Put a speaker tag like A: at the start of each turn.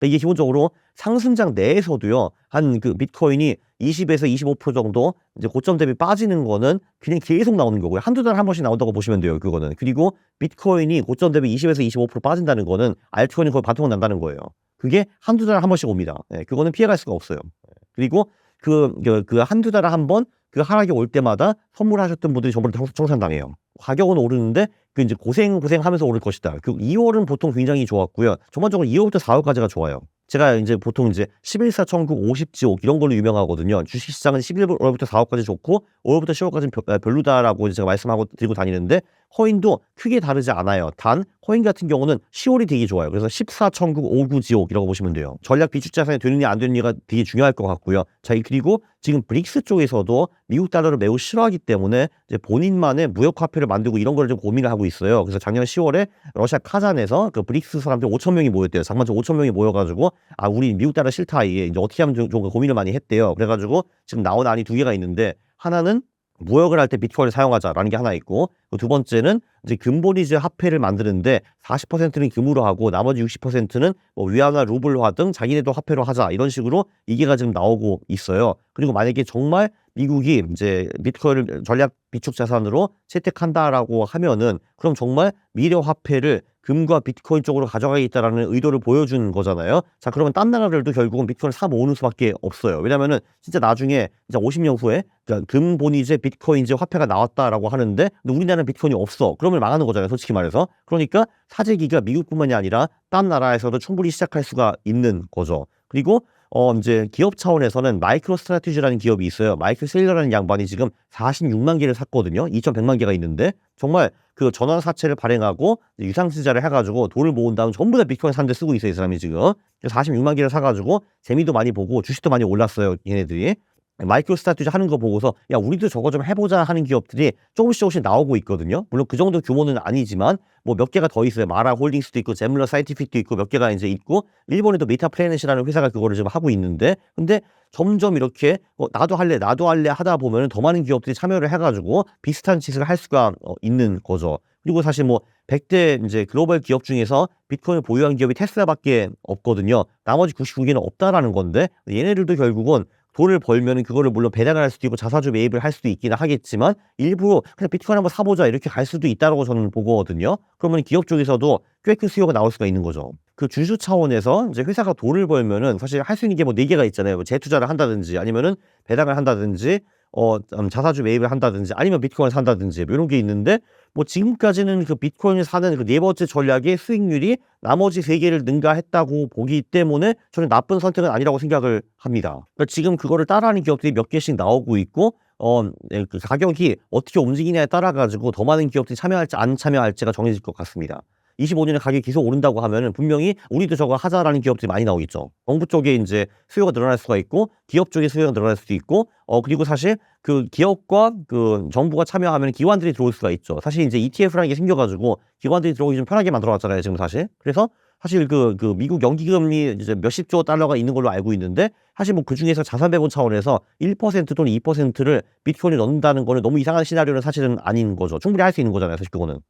A: 그러니까 이게 기본적으로 상승장 내에서도요. 한 그 비트코인이 20에서 25% 정도 이제 고점 대비 빠지는 거는 그냥 계속 나오는 거고요. 한두 달에 한 번씩 나온다고 보시면 돼요. 그거는. 그리고 비트코인이 고점 대비 20에서 25% 빠진다는 거는 알트코인이 거의 반토막 난다는 거예요. 그게 한두 달에 한 번씩 옵니다. 예, 그거는 피해갈 수가 없어요. 예, 그리고 그, 그, 그 한두 달에 한 번 그 하락이 올 때마다 선물하셨던 분들이 다 청산당해요. 가격은 오르는데 그 이제 고생 고생하면서 오를 것이다. 그 2월은 보통 굉장히 좋았고요. 전반적으로 2월부터 4월까지가 좋아요. 제가 이제 보통 이제 11사 천국 50지옥 이런 걸로 유명하거든요. 주식시장은 11월부터 4월까지 좋고 5월부터 10월까지는 별로다라고 제가 말씀하고 드리고 다니는데 코인도 크게 다르지 않아요. 단 코인 같은 경우는 10월이 되게 좋아요. 그래서 14 천국 59 지옥이라고 보시면 돼요. 전략 비축 자산이 되느냐 안 되느냐가 되게 중요할 것 같고요. 자 그리고 지금 브릭스 쪽에서도 미국 달러를 매우 싫어하기 때문에 이제 본인만의 무역 화폐를 만들고 이런 걸 좀 고민을 하고 있어요. 그래서 작년 10월에 러시아 카잔에서 그 브릭스 사람들 5천 명이 모였대요. 장만적 5천 명이 모여가지고 아 우리 미국 달러 싫다 이게 이제 어떻게 하면 좀, 좀 고민을 많이 했대요. 그래가지고 지금 나온 안이 두 개가 있는데 하나는 무역을 할 때 비트코인을 사용하자라는 게 하나 있고 그두 번째는 이제 근본이제 화폐를 만드는데 40%는 금으로 하고 나머지 60%는 뭐 위안화 루블화 등 자기네도 화폐로 하자 이런 식으로 이게가 지금 나오고 있어요. 그리고 만약에 정말 미국이 이제 비트코인을 전략 비축 자산으로 채택한다라고 하면은 그럼 정말 미래 화폐를 금과 비트코인 쪽으로 가져가겠다라는 의도를 보여주는 거잖아요. 자, 그러면 딴 나라들도 결국은 비트코인을 사 모으는 수밖에 없어요. 왜냐면은 진짜 나중에 진짜 50년 후에 그러니까 금본이제 비트코인제 화폐가 나왔다라고 하는데 근데 우리나라는 비트코인이 없어. 그 러면 망하는 거잖아요. 솔직히 말해서. 그러니까 사재기가 미국뿐만이 아니라 딴 나라에서도 충분히 시작할 수가 있는 거죠. 그리고 어 이제 기업 차원에서는 마이크로 스트라티지라는 기업이 있어요. 마이크 세일러라는 양반이 지금 46만 개를 샀거든요. 2,100만 개가 있는데 정말 그 전환 사채를 발행하고 유상증자를 해가지고 돈을 모은 다음 전부 다 비트코인 사는데 쓰고 있어요. 이 사람이 지금 46만 개를 사가지고 재미도 많이 보고 주식도 많이 올랐어요. 얘네들이. 마이크로 스타트지 하는 거 보고서 야 우리도 저거 좀 해보자 하는 기업들이 조금씩 조금씩 나오고 있거든요. 물론 그 정도 규모는 아니지만 뭐 몇 개가 더 있어요. 마라 홀딩스도 있고 제물러 사이티픽도 있고 몇 개가 이제 있고 일본에도 메타 플래닛이라는 회사가 그거를 지금 하고 있는데 근데 점점 이렇게 어, 나도 할래 나도 할래 하다 보면 더 많은 기업들이 참여를 해가지고 비슷한 짓을 할 수가 어, 있는 거죠. 그리고 사실 뭐 100대 이제 글로벌 기업 중에서 비트코인을 보유한 기업이 테슬라밖에 없거든요. 나머지 99개는 없다라는 건데 얘네들도 결국은 돈을 벌면은 그거를 물론 배당을 할 수도 있고 자사주 매입을 할 수도 있기는 하겠지만 일부러 그냥 비트코인 한번 사보자 이렇게 갈 수도 있다라고 저는 보거든요. 그러면 기업 쪽에서도 꽤 큰 수요가 나올 수가 있는 거죠. 그 주주 차원에서 이제 회사가 돈을 벌면은 사실 할 수 있는 게 뭐 네 개가 있잖아요. 뭐 재투자를 한다든지 아니면은 배당을 한다든지 어 음, 자사주 매입을 한다든지 아니면 비트코인을 산다든지 뭐 이런 게 있는데 뭐 지금까지는 그 비트코인을 사는 그 네 번째 전략의 수익률이 나머지 세 개를 능가했다고 보기 때문에 저는 나쁜 선택은 아니라고 생각을 합니다. 그러니까 지금 그거를 따라하는 기업들이 몇 개씩 나오고 있고 어, 예, 그 가격이 어떻게 움직이냐에 따라 가지고 더 많은 기업들이 참여할지 안 참여할지가 정해질 것 같습니다. 25년에 가격이 계속 오른다고 하면은 분명히 우리도 저거 하자라는 기업들이 많이 나오겠죠. 정부 쪽에 이제 수요가 늘어날 수가 있고 기업 쪽에 수요가 늘어날 수도 있고 어 그리고 사실 그 기업과 그 정부가 참여하면 기관들이 들어올 수가 있죠. 사실 이제 ETF라는 게 생겨가지고 기관들이 들어오기 좀 편하게 만들어놨잖아요. 지금 사실. 그래서 사실 그, 그 미국 연기금이 이제 몇십 조 달러가 있는 걸로 알고 있는데 사실 뭐 그 중에서 자산 배분 차원에서 1% 또는 2%를 비트코인에 넣는다는 거는 너무 이상한 시나리오는 사실은 아닌 거죠. 충분히 할 수 있는 거잖아요. 사실 그거는.